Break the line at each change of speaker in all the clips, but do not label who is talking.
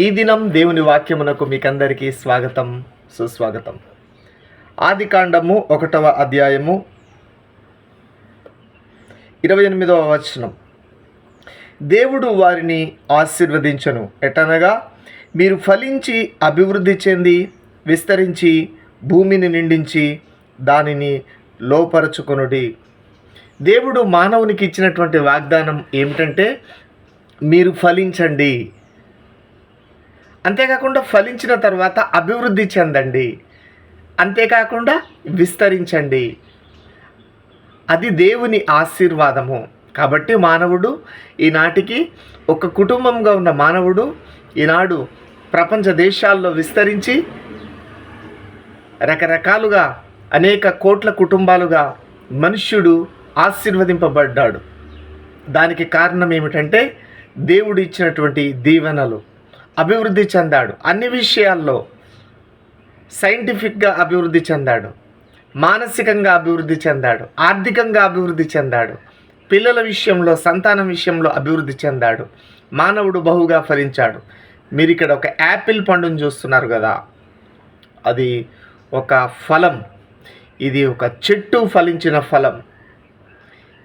ఈ దినం దేవుని వాక్యమునకు మీకందరికీ స్వాగతం సుస్వాగతం. ఆది కాండము ఒకటవ అధ్యాయము ఇరవై ఎనిమిదవ వచనం. దేవుడు వారిని ఆశీర్వదించను. ఎటనగా మీరు ఫలించి అభివృద్ధి చెంది విస్తరించి భూమిని నిండించి దానిని లోపరచుకొనుడి. దేవుడు మానవునికి ఇచ్చినటువంటి వాగ్దానం ఏమిటంటే మీరు ఫలించండి. అంతేకాకుండా ఫలించిన తర్వాత అభివృద్ధి చెందండి. అంతేకాకుండా విస్తరించండి. అది దేవుని ఆశీర్వాదము. కాబట్టి మానవుడు ఈనాటికి ఒక కుటుంబంగా ఉన్న మానవుడు ఈనాడు ప్రపంచ దేశాల్లో విస్తరించి రకరకాలుగా అనేక కోట్ల కుటుంబాలుగా మనుష్యుడు ఆశీర్వదింపబడ్డాడు. దానికి కారణం ఏమిటంటే దేవుడు ఇచ్చినటువంటి దీవెనలు. అభివృద్ధి చెందాడు. అన్ని విషయాల్లో సైంటిఫిక్గా అభివృద్ధి చెందాడు. మానసికంగా అభివృద్ధి చెందాడు. ఆర్థికంగా అభివృద్ధి చెందాడు. పిల్లల విషయంలో సంతానం విషయంలో అభివృద్ధి చెందాడు. మానవుడు బహుగా ఫలించాడు. మీరు ఇక్కడ ఒక యాపిల్ పండును చూస్తున్నారు కదా? అది ఒక ఫలం. ఇది ఒక చెట్టు ఫలించిన ఫలం.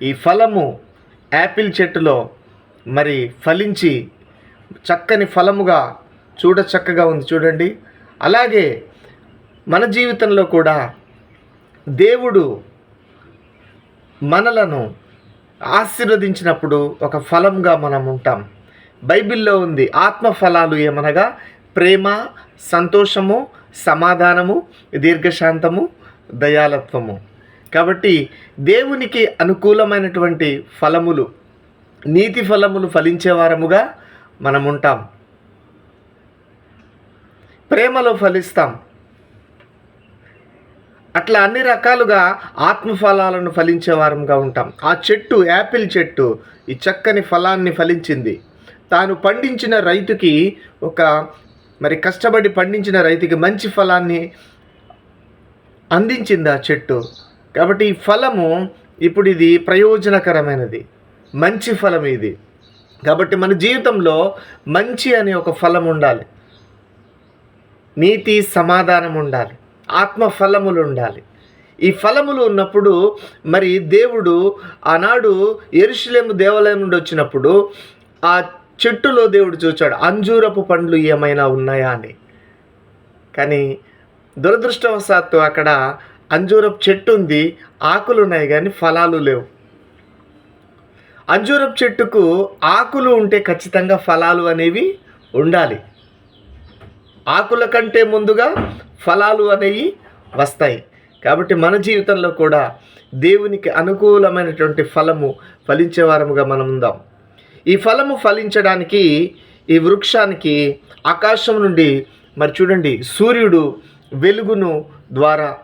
ఈ ఫలము యాపిల్ చెట్టులో మరి ఫలించి చక్కని ఫలముగా చూడ చక్కగా ఉంది చూడండి. అలాగే మన జీవితంలో కూడా దేవుడు మనలను ఆశీర్వదించినప్పుడు ఒక ఫలంగా మనం ఉంటాం. బైబిల్లో ఉంది ఆత్మ ఫలాలు ఏమనగా ప్రేమ సంతోషము సమాధానము దీర్ఘశాంతము దయాలత్వము. కాబట్టి దేవునికి అనుకూలమైనటువంటి ఫలములు నీతి ఫలములు ఫలించేవారముగా మనం ఉంటాం ప్రేమలో ఫలిస్తాం. అట్లా అన్ని రకాలుగా ఆత్మఫలాలను ఫలించే వారంగా ఉంటాం. ఆ చెట్టు యాపిల్ చెట్టు ఈ చక్కని ఫలాన్ని ఫలించింది. తాను పండించిన రైతుకి ఒక మరి కష్టపడి పండించిన రైతుకి మంచి ఫలాన్ని అందించింది ఆ చెట్టు. కాబట్టి ఈ ఫలము ఇప్పుడు ఇది ప్రయోజనకరమైనది. మంచి ఫలం ఇది. కాబట్టి మన జీవితంలో మంచి అనే ఒక ఫలం ఉండాలి. నీతి సమాధానం ఉండాలి. ఆత్మ ఫలములు ఉండాలి. ఈ ఫలములు ఉన్నప్పుడు మరి దేవుడు ఆనాడు ఎరుషులేము దేవాలయం నుండి వచ్చినప్పుడు ఆ చెట్టులో దేవుడు చూచాడు అంజూరపు పండ్లు ఏమైనా ఉన్నాయా అని. కానీ దురదృష్టవశాత్తు అక్కడ అంజూరపు చెట్టు ఉంది ఆకులు ఉన్నాయి కానీ ఫలాలు లేవు. అంజూరపు చెట్టుకు ఆకులు ఉంటే ఖచ్చితంగా ఫలాలు అనేవి ఉండాలి. ఆకుల కంటే ముందుగా ఫలాలు అనేవి వస్తాయి. కాబట్టి మన జీవితంలో కూడా దేవునికి అనుకూలమైనటువంటి ఫలము ఫలించే వారముగా మనం ఉందాం. ఈ ఫలము ఫలించడానికి ఈ వృక్షానికి ఆకాశం నుండి మరి చూడండి సూర్యుడు వెలుగును ద్వారా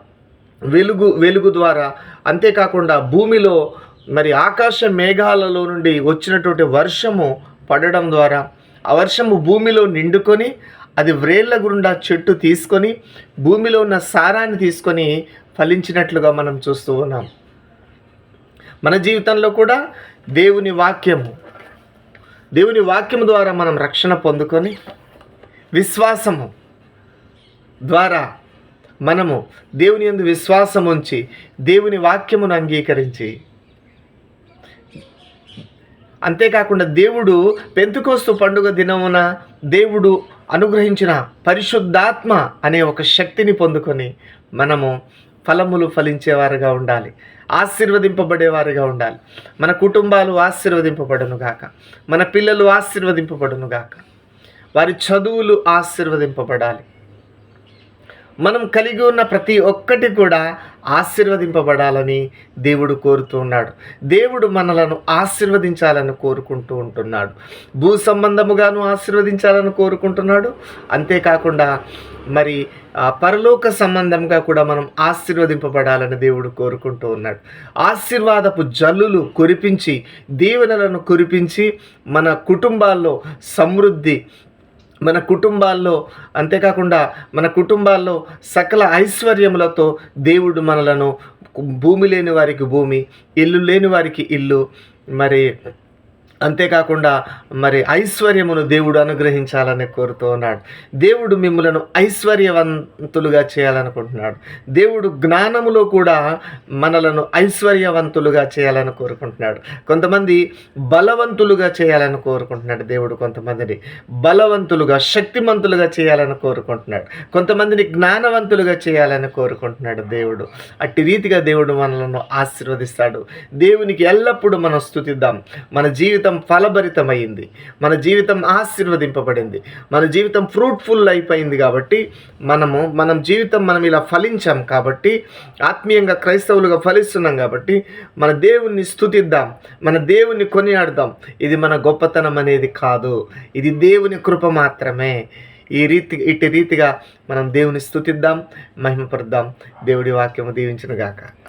వెలుగు వెలుగు ద్వారా అంతేకాకుండా భూమిలో మరి ఆకాశ మేఘాలలో నుండి వచ్చినటువంటి వర్షము పడడం ద్వారా ఆ వర్షము భూమిలో నిండుకొని అది వ్రేళ్ళ గుండా చెట్టు తీసుకొని భూమిలో ఉన్న సారాన్ని తీసుకొని ఫలించినట్లుగా మనం చూస్తూ ఉన్నాం. మన జీవితంలో కూడా దేవుని వాక్యము దేవుని వాక్యము ద్వారా మనం రక్షణ పొందుకొని విశ్వాసము ద్వారా మనము దేవుని యందు విశ్వాసం ఉంచి దేవుని వాక్యమును అంగీకరించి అంతేకాకుండా దేవుడు పెంతుకోస్తు పండుగ దినమున దేవుడు అనుగ్రహించిన పరిశుద్ధాత్మ అనే ఒక శక్తిని పొందుకొని మనము ఫలములు ఫలించేవారుగా ఉండాలి. ఆశీర్వదింపబడేవారుగా ఉండాలి. మన కుటుంబాలు ఆశీర్వదింపబడును గాక మన పిల్లలు ఆశీర్వదింపబడును గాక వారి చదువులు ఆశీర్వదింపబడాలి. మనం కలిగి ఉన్న ప్రతి ఒక్కటి కూడా ఆశీర్వదింపబడాలని దేవుడు కోరుతూ ఉన్నాడు. దేవుడు మనలను ఆశీర్వదించాలని కోరుకుంటూ ఉంటున్నాడు. భూ సంబంధముగాను ఆశీర్వదించాలని కోరుకుంటున్నాడు. అంతేకాకుండా మరి పరలోక సంబంధంగా కూడా మనం ఆశీర్వదింపబడాలని దేవుడు కోరుకుంటూ ఉన్నాడు. ఆశీర్వాదపు జల్లులు కురిపించి దీవెనలను కురిపించి మన కుటుంబాల్లో సమృద్ధి మన కుటుంబాల్లో అంతేకాకుండా మన కుటుంబాల్లో సకల ఐశ్వర్యములతో దేవుడు మనలను భూమి లేని వారికి భూమి ఇల్లు లేని వారికి ఇల్లు. మరి అంతేకాకుండా మరి ఐశ్వర్యమును దేవుడు అనుగ్రహించాలని కోరుతూ ఉన్నాడు దేవుడు మిమ్మలను ఐశ్వర్యవంతులుగా చేయాలనుకుంటున్నాడు. దేవుడు జ్ఞానములో కూడా మనలను ఐశ్వర్యవంతులుగా చేయాలని కోరుకుంటున్నాడు. కొంతమంది బలవంతులుగా చేయాలని కోరుకుంటున్నాడు దేవుడు కొంతమందిని. బలవంతులుగా శక్తిమంతులుగా చేయాలని కోరుకుంటున్నాడు. కొంతమందిని జ్ఞానవంతులుగా చేయాలని కోరుకుంటున్నాడు దేవుడు. అట్టి రీతిగా దేవుడు మనలను ఆశీర్వదిస్తాడు. దేవునికి ఎల్లప్పుడూ మనం స్థుతిద్దాం మన జీవితం ఫలభరితమైంది. మన జీవితం ఆశీర్వదింపబడింది. మన జీవితం ఫ్రూట్ఫుల్ అయిపోయింది కాబట్టి మనము మనం జీవితం మనం ఇలా ఫలించాం కాబట్టి ఆత్మీయంగా క్రైస్తవులుగా ఫలిస్తున్నాం కాబట్టి మన దేవుణ్ణి స్థుతిద్దాం మన దేవుణ్ణి కొనియాడదాం. ఇది మన గొప్పతనం అనేది కాదు. ఇది దేవుని కృప మాత్రమే. ఈ రీతి ఇట్టి రీతిగా మనం దేవుని స్థుతిద్దాం మహిమపడదాం దేవుడి వాక్యము దీవించిన గాక